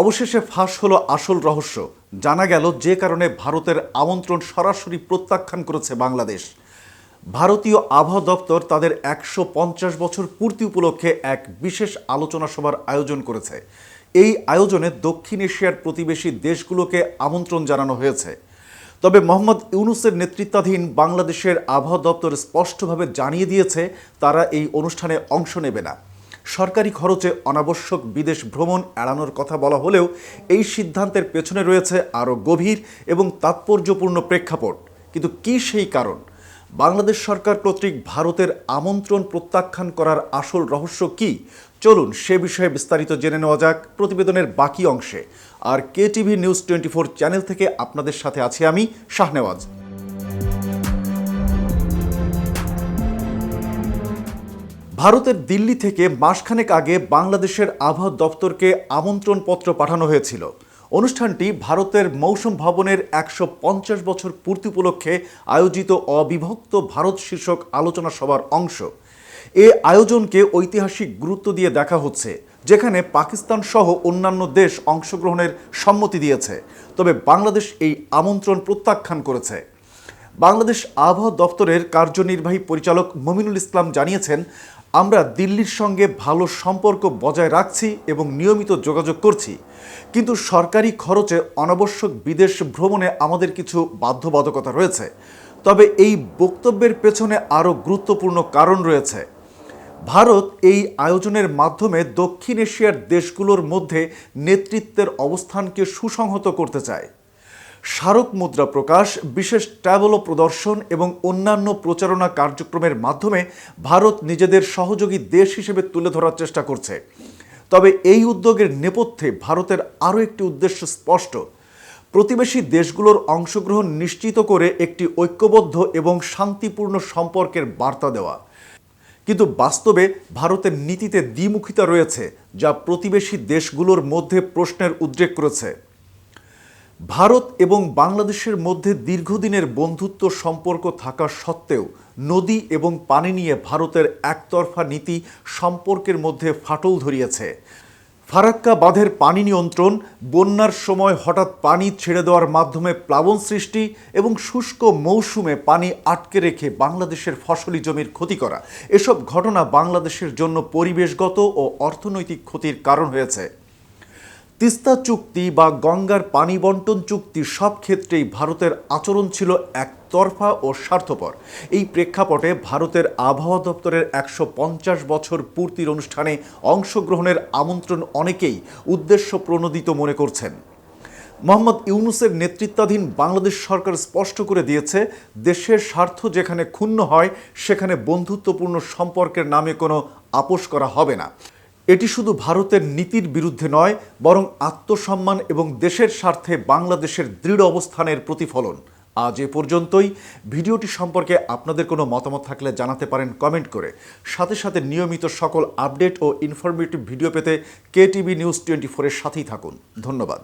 অবশেষে ফাঁস হলো আসল রহস্য। জানা গেল যে কারণে ভারতের আমন্ত্রণ সরাসরি প্রত্যাখ্যান করেছে বাংলাদেশ। ভারতীয় আবহাওয়া দপ্তর তাদের একশো পঞ্চাশ বছর পূর্তি উপলক্ষে এক বিশেষ আলোচনা সভার আয়োজন করেছে। এই আয়োজনে দক্ষিণ এশিয়ার প্রতিবেশী দেশগুলোকে আমন্ত্রণ জানানো হয়েছে। তবে মোহাম্মদ ইউনুসের নেতৃত্বাধীন বাংলাদেশের আবহাওয়া দপ্তর স্পষ্টভাবে জানিয়ে দিয়েছে, তারা এই অনুষ্ঠানে অংশ নেবে না। সরকারি খরচে অনাবশ্যক বিদেশ ভ্রমণ এড়ানোর কথা বলা হলেও এই সিদ্ধান্তের পেছনে রয়েছে আরও গভীর এবং তাৎপর্যপূর্ণ প্রেক্ষাপট। কিন্তু কী সেই কারণ? বাংলাদেশ সরকার কর্তৃক ভারতের আমন্ত্রণ প্রত্যাখ্যান করার আসল রহস্য কি? চলুন সে বিষয়ে বিস্তারিত জেনে নেওয়া যাক প্রতিবেদনের বাকি অংশে। R K TV news twenty four channel থেকে আপনাদের সাথে আছি আমি শাহনেওয়াজ। ভারতের দিল্লি থেকে মাসখানেক আগে বাংলাদেশের আবহাওয়া দপ্তরকে আমন্ত্রণপত্র পাঠানো হয়েছিল। অনুষ্ঠানটি ভারতের মৌসুম ভবনের একশো পঞ্চাশ বছর পূর্তি উপলক্ষে আয়োজিত অবিভক্ত ভারত শীর্ষক আলোচনা সভার অংশ। এ আয়োজনকে ঐতিহাসিক গুরুত্ব দিয়ে দেখা হচ্ছে, যেখানে পাকিস্তান সহ অন্যান্য দেশ অংশগ্রহণের সম্মতি দিয়েছে। তবে বাংলাদেশ এই আমন্ত্রণ প্রত্যাখ্যান করেছে। বাংলাদেশ আবহাওয়া দপ্তরের কার্যনির্বাহী পরিচালক মমিনুল ইসলাম জানিয়েছেন, আমরা দিল্লির সঙ্গে ভালো সম্পর্ক বজায় রাখছি এবং নিয়মিত যোগাযোগ করছি। কিন্তু সরকারি খরচে অনাবশ্যক বিদেশ ভ্রমণে আমাদের কিছু বাধ্যবাধকতা রয়েছে। তবে এই বক্তব্যের পেছনে আরও গুরুত্বপূর্ণ কারণ রয়েছে। ভারত এই আয়োজনের মাধ্যমে দক্ষিণ এশিয়ার দেশগুলোর মধ্যে নেতৃত্বের অবস্থানকে সুসংহত করতে চায়। স্মারক মুদ্রা প্রকাশ, বিশেষ ট্যাবলো প্রদর্শন এবং অন্যান্য প্রচারণা কার্যক্রমের মাধ্যমে ভারত নিজেদের সহযোগী দেশ হিসেবে তুলে ধরার চেষ্টা করছে। তবে এই উদ্যোগের নেপথ্যে ভারতের আরও একটি উদ্দেশ্য স্পষ্ট। প্রতিবেশী দেশগুলোর অংশগ্রহণ নিশ্চিত করে একটি ঐক্যবদ্ধ এবং শান্তিপূর্ণ সম্পর্কের বার্তা দেওয়া। কিন্তু বাস্তবে ভারতের নীতিতে দ্বিমুখিতা রয়েছে, যা প্রতিবেশী দেশগুলোর মধ্যে প্রশ্নের উদ্রেক করেছে। ভারত এবং বাংলাদেশের মধ্যে দীর্ঘদিনের বন্ধুত্ব সম্পর্ক থাকা সত্ত্বেও নদী এবং পানি নিয়ে ভারতের একতরফা নীতি সম্পর্কের মধ্যে ফাটল ধরিয়েছে। ফারাক্কা বাঁধের পানি নিয়ন্ত্রণ, বন্যার সময় হঠাৎ পানি ছেড়ে দেওয়ার মাধ্যমে প্লাবন সৃষ্টি এবং শুষ্ক মৌসুমে পানি আটকে রেখে বাংলাদেশের ফসলি জমির ক্ষতি করা। এসব ঘটনা বাংলাদেশের জন্য পরিবেশগত ও অর্থনৈতিক ক্ষতির কারণ হয়েছে। তিস্তা চুক্তি বা গঙ্গার পানি বন্টন চুক্তি সব ক্ষেত্রেই ভারতের আচরণ ছিল একতরফা ও স্বার্থপর। এই প্রেক্ষাপটে ভারতের আবহাওয়া দপ্তরের একশো পঞ্চাশ বছর পূর্তির অনুষ্ঠানে অংশগ্রহণের আমন্ত্রণ অনেকেই উদ্দেশ্য প্রণোদিত মনে করছেন। মোহাম্মদ ইউনুসের নেতৃত্বাধীন বাংলাদেশ সরকার স্পষ্ট করে দিয়েছে, দেশের স্বার্থ যেখানে ক্ষুণ্ণ হয়, সেখানে বন্ধুত্বপূর্ণ সম্পর্কের নামে কোনো আপোষ করা হবে না। এটি শুধু ভারতের নীতির বিরুদ্ধে নয়, বরং আত্মসম্মান এবং দেশের স্বার্থে বাংলাদেশের দৃঢ় অবস্থানের প্রতিফলন। আজ এ পর্যন্তই। ভিডিওটি সম্পর্কে আপনাদের কোনো মতামত থাকলে জানাতে পারেন কমেন্ট করে। সাথে সাথে নিয়মিত সকল আপডেট ও ইনফরমেটিভ ভিডিও পেতে কে টিভি নিউজ টোয়েন্টি ফোরের সাথেই থাকুন। ধন্যবাদ।